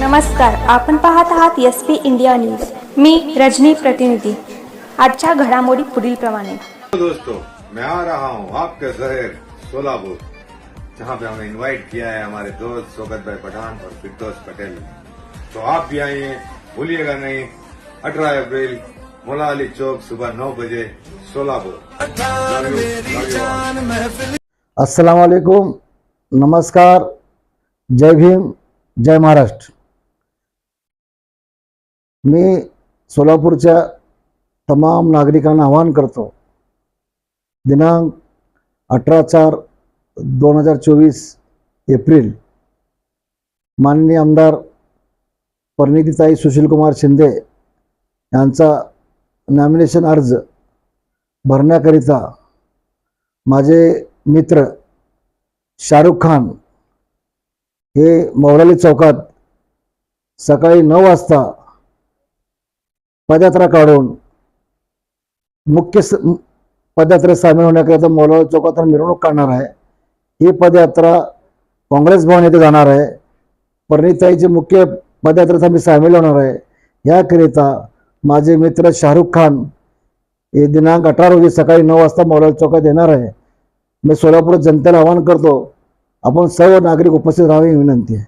नमस्कार आपण पाहत आहात एस पी इंडिया न्यूज़. मी रजनी प्रतिनिधी. आजच्या घडामोडी पुढीलप्रमाणे दोस्तों मैं आ रहा हूँ आपके शहर सोलापुर जहाँ पे हमें इनवाइट किया है हमारे दोस्त सोगत भाई पठान और फिरदौस पटेल। तो आप भी आइए भूलिएगा नहीं 18 अप्रैल मोला अली चौक सुबह नौ बजे सोलापुर। वालेकुम नमस्कार जय भीम जय महाराष्ट्र। मी सोलापूरच्या तमाम नागरिकांना आवाहन करतो दिनांक अठरा चार दोन हजार चोवीस एप्रिल माननीय आमदार परनितीताई सुशीलकुमार शिंदे यांचा नॉमिनेशन अर्ज भरण्याकरिता माझे मित्र शाहरुख खान हे मौलाली चौकात सकाळी नऊ वाजता पदयात्रा काढून मुख्य पदयात्रेत सामील होण्याकरिता मौलाली चौकात मिरवणूक काढणार आहे. ही पदयात्रा काँग्रेस भवन येथे जाणार आहे. परिणिताईची मुख्य पदयात्रेत आम्ही सामील होणार आहे. याकरिता माझे मित्र शाहरुख खान हे दिनांक अठरा रोजी सकाळी नऊ वाजता मौलाली चौकात येणार आहे. मी सोलापूर जनतेला आवाहन करतो आपण सर्व नागरिक उपस्थित राहावे ही विनंती आहे.